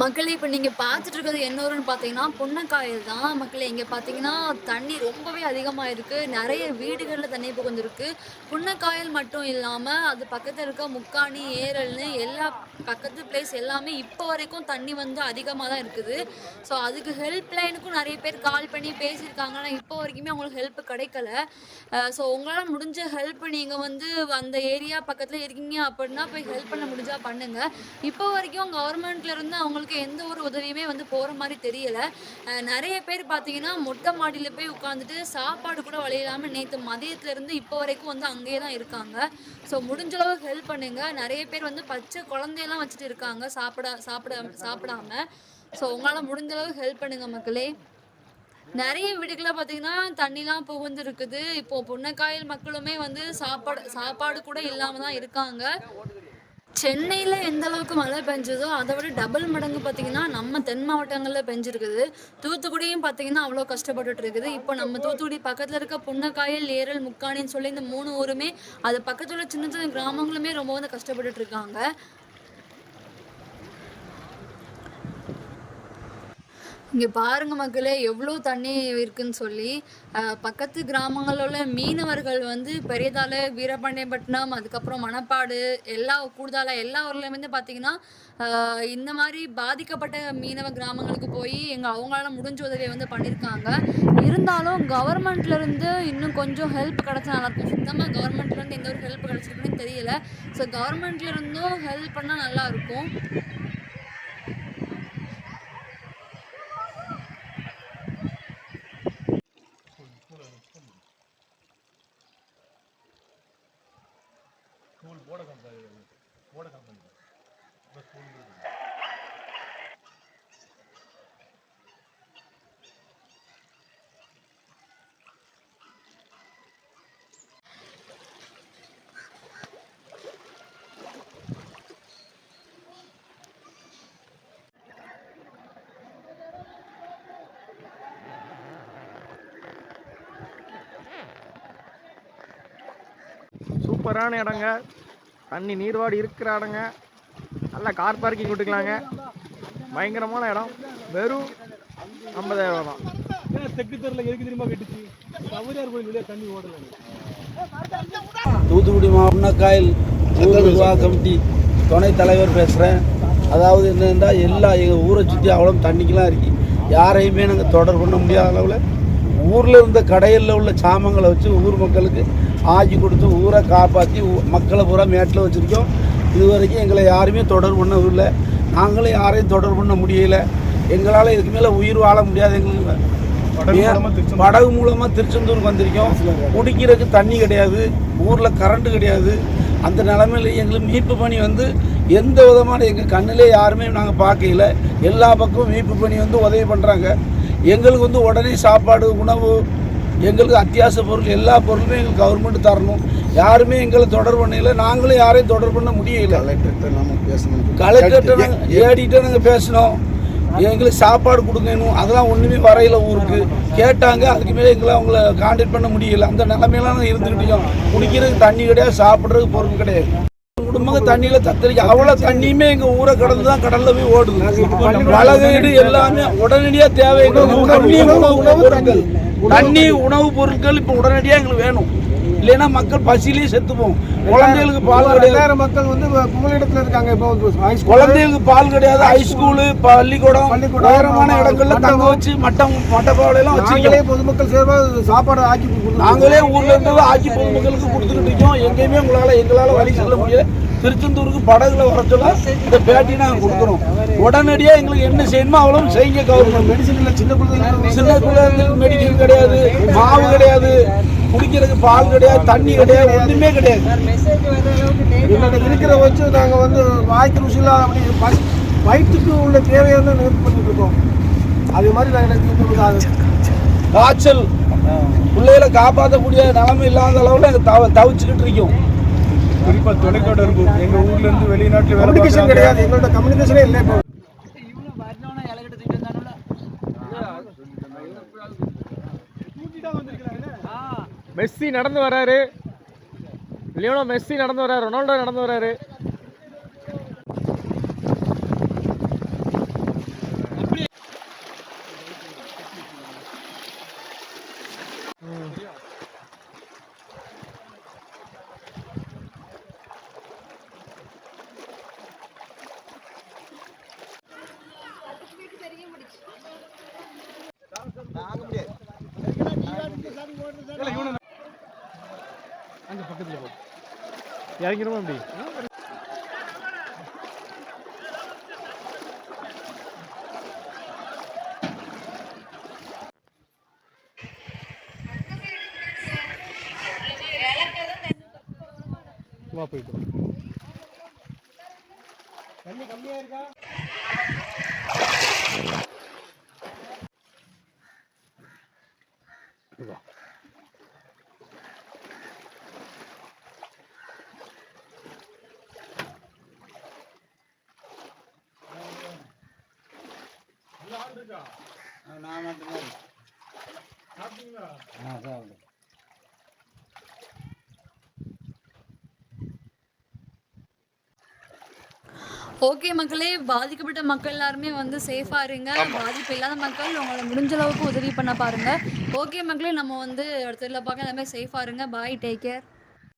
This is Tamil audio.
மக்களே இப்போ நீங்கள் பார்த்துட்டு இருக்கிறது என்ன ஊருன்னு பார்த்தீங்கன்னா புன்னக்காயல் தான். மக்களே இங்கே பார்த்தீங்கன்னா தண்ணி ரொம்பவே அதிகமாக இருக்குது நிறைய வீடுகளில் தண்ணி புகுந்துருக்கு. புன்னக்காயல் மட்டும் இல்லாமல் அது பக்கத்தில் இருக்க முக்காணி ஏரல்னு எல்லா பக்கத்து பிளேஸ் எல்லாமே இப்போ வரைக்கும் தண்ணி வந்து அதிகமாக தான் இருக்குது. ஸோ அதுக்கு ஹெல்ப் லைனுக்கும் நிறைய பேர் கால் பண்ணி பேசியிருக்காங்க. ஆனால் இப்போ வரைக்குமே அவங்களுக்கு ஹெல்ப் கிடைக்கல. ஸோ உங்களால் முடிஞ்ச ஹெல்ப் நீங்கள் வந்து அந்த ஏரியா பக்கத்தில் இருக்கீங்க அப்படின்னா போய் ஹெல்ப் பண்ண முடிஞ்சால் பண்ணுங்கள் இப்போ வரைக்கும் கவர்மெண்ட்லேருந்து அவங்க அவங்களுக்கு எந்த ஒரு உதவியுமே வந்து போகிற மாதிரி தெரியல. நிறைய பேர் பார்த்தீங்கன்னா மொட்டை மாடியில் போய் உட்காந்துட்டு சாப்பாடு கூட வழி நேற்று மதியத்துலேருந்து இப்போ வரைக்கும் வந்து அங்கேயே தான் இருக்காங்க. ஸோ முடிஞ்ச அளவுக்கு ஹெல்ப் பண்ணுங்க. நிறைய பேர் வந்து பச்சை குழந்தையெல்லாம் வச்சுட்டு இருக்காங்க சாப்பிட சாப்பிட சாப்பிடாம. ஸோ உங்களால் முடிஞ்ச அளவுக்கு ஹெல்ப் பண்ணுங்க மக்களே. நிறைய வீடுகளில் பார்த்தீங்கன்னா தண்ணிலாம் புகுந்து இருக்குது இப்போ புன்னக்காயல் மக்களுமே வந்து சாப்பாடு சாப்பாடு கூட இல்லாமல் தான் இருக்காங்க. சென்னையில் எந்த அளவுக்கு மழை பெஞ்சதோ அதை விட டபுள் மடங்கு பார்த்தீங்கன்னா நம்ம தென் மாவட்டங்களில் பெஞ்சிருக்குது. தூத்துக்குடியும் பார்த்தீங்கன்னா அவ்வளோ கஷ்டப்பட்டுட்டு இருக்குது. இப்போ நம்ம தூத்துக்குடி பக்கத்தில் இருக்க புன்னக்காயல் ஏரல் முக்காணின்னு சொல்லி இந்த மூணு ஊருமே அது பக்கத்தில் உள்ள சின்ன சின்ன கிராமங்களுமே ரொம்ப வந்து கஷ்டப்பட்டுட்டு இருக்காங்க. இங்கே பாருங்க மக்களே எவ்வளோ தண்ணி இருக்குன்னு சொல்லி பக்கத்து கிராமங்களில் உள்ள மீனவர்கள் வந்து பெரியதால வீரபாண்டியப்பட்டினம் அதுக்கப்புறம் மணப்பாடு எல்லா கூடுதலாக எல்லா ஊர்லேயுமே வந்து பார்த்தீங்கன்னா இந்த மாதிரி பாதிக்கப்பட்ட மீனவ கிராமங்களுக்கு போய் எங்கள் அவங்களால முடிஞ்ச உதவியை வந்து பண்ணியிருக்காங்க இருந்தாலும் கவர்மெண்ட்ல இருந்து இன்னும் கொஞ்சம் ஹெல்ப் கிடைச்சா நல்லாயிருக்கும் சுத்தமாக கவர்மெண்ட்லேருந்து எந்த ஒரு ஹெல்ப் கிடைச்சிருக்குன்னு தெரியல. ஸோ கவர்மெண்ட்ல இருந்தும் ஹெல்ப் பண்ணால் நல்லா சூப்பரான இடங்க. தண்ணி நீர்வாடி இருக்கிற இடங்க நல்லா கார் பார்க்கிங் விட்டுக்கலாங்க பயங்கரமான இடம். வெறும் ஐம்பதாயிரம் தான். தெற்கு தெருல எதுக்கு தெரியுமா கட்டுச்சு கவரியார் கோயில் தண்ணி ஓடல. தூத்துக்குடி மாவட்டக்காயல் ஊர் நிர்வாக கமிட்டி துணைத் தலைவர் பேசுகிறேன் அதாவது என்னென்னா எல்லா எங்கள் ஊரை சுற்றி அவ்வளோ தண்ணிக்கெலாம் இருக்கு. யாரையுமே நாங்கள் தொடர்பு பண்ண முடியாத அளவில் ஊரில் இருந்த கடையில் உள்ள சாமங்களை வச்சு ஊர் மக்களுக்கு ஆக்கி கொடுத்து ஊரை காப்பாற்றி மக்களை பூரா மேட்டில் வச்சுருக்கோம். இது வரைக்கும் எங்களை யாருமே தொடர்பு பண்ணவில்லை நாங்களும் யாரையும் தொடர்பு பண்ண முடியல. எங்களால் இதுக்கு மேலே உயிர் வாழ முடியாது. எங்களுக்கு படகு மூலமா திருச்செந்தூருக்கு வந்திருக்கோம். குடிக்கிறதுக்கு தண்ணி கிடையாது. ஊர்ல கரண்ட் கிடையாது. அந்த நிலமையில எங்களுக்கு மீட்பு பணி வந்து எந்த விதமான எங்கள் கண்ணிலே யாருமே நாங்கள் பார்க்கல. எல்லா பக்கமும் மீட்பு பணி வந்து உதவி பண்ணுறாங்க எங்களுக்கு வந்து உடனே சாப்பாடு உணவு எங்களுக்கு அத்தியாவசிய பொருள் எல்லா பொருளுமே எங்களுக்கு கவர்மெண்ட் தரணும். யாருமே எங்களை தொடர்பு பண்ணல நாங்களும் யாரையும் தொடர்பு பண்ண முடியல. கலெக்டர்கிட்ட நம்ம பேசணும். கலெக்டர்கிட்ட நாங்கள் நாங்கள் பேசினோம். எங்களுக்கு சாப்பாடு கொடுங்கணும் அதெல்லாம் ஒன்றுமே வரையில ஊருக்கு. கேட்டாங்க அதுக்கு மேலே எங்களை அவங்கள கான்டாக்ட் பண்ண முடியல. அந்த நிலைமையெல்லாம் இருந்துக்கிட்டோம் குடிக்கிறதுக்கு தண்ணி கிடையாது சாப்பிட்றதுக்கு பொருள் கிடையாது. குடும்பங்க தண்ணியில தத்தளிக்க அவ்வளோ தண்ணியுமே எங்க ஊரை கடந்து தான் கடல்ல போய் ஓடுது. வளகீடு எல்லாமே உடனடியா தேவை. தண்ணி உணவு பொருட்கள். தண்ணி. உணவுப் பொருட்கள் இப்போ உடனடியா எங்களுக்கு வேணும். இல்லைன்னா மக்கள் பசியிலேயே செத்துப்போம் குழந்தைகளுக்கு பால் கிடையாது. மக்கள் வந்து புகலிடத்துல இருக்காங்க இப்போ ஹை ஸ்கூல் குழந்தைகளுக்கு பால் கிடையாது. ஹைஸ்கூலு பள்ளிக்கூடம் பள்ளிக்கூடம், உயரமான இடங்கள்ல தங்க வச்சு மட்டம் மட்டப்பாவலையெல்லாம் நாங்களே வச்சிருக்கோம் பொதுமக்கள் சார்பாக சாப்பாடு ஆக்கி நாங்களே ஊர்ல இருந்து ஆட்சி பொதுமக்களுக்கு கொடுத்துக்கிட்டு இருக்கோம். எங்கேயுமே உங்களால எங்களால வழி செல்ல முடியல. திருச்செந்தூருக்கு படகுல வர சொல்ல இந்த பேட்டி நாங்க கொடுக்குறோம் உடனடியா எங்களுக்கு என்ன செய்யணுமோ அவ்வளவு செய்யுங்க கவர்மெண்ட் மெடிசன்ல சின்ன பிள்ளைங்க சின்ன குழந்தைங்களுக்கு மெடிக்கல் கிடையாது மாவு கிடையாது குடிக்கிறதுக்கு பால் கிடையாது தண்ணி கிடையாது ஒண்ணுமே கிடையாது. எங்கள்கிட்ட இருக்கிற வச்சு நாங்க வந்து வாய்க்கு ருசியில் அப்படி வயிற்றுக்கு உள்ள தேவையான நிவர்த்தி பண்ணிட்டு இருக்கோம். அது மாதிரி நாங்கள் எனக்கு காய்ச்சல். பிள்ளைகளை காப்பாற்றக்கூடிய நிலைமை இல்லாத அளவில் தவ தவிச்சுக்கிட்டு இருக்கோம். குறிப்பா தொலைத்தொடர்பு. எங்க ஊர்ல இருந்து வெளிநாட்டுல வேலை கம்யூனிகேஷன். கிடையாது. எங்களோட கம்யூனிகேஷனே இல்லை இப்போ. மெஸ்ஸி நடந்து வராரு. லியோனோ மெஸ்ஸி நடந்து வராரு. ரொனால்டோ நடந்து வராரு. அங்கே பக்கத்தில் போ இறங்கிடுமா அப்படி. வா போயிட்டு தண்ணி கம்மியா இருக்கா? நான் மட்டும்தான் ஆ சாப்பிடு ஓகே மக்களே பாதிக்கப்பட்ட மக்கள் எல்லாருமே வந்து சேஃபாக இருங்க. பாதிப்பு இல்லாத மக்கள் உங்களை முடிஞ்ச அளவுக்கு உதவி பண்ண பாருங்க. ஓகே மக்களே நம்ம வந்து அடுத்த பார்க்க எல்லாமே சேஃபாக இருங்க. Bye take care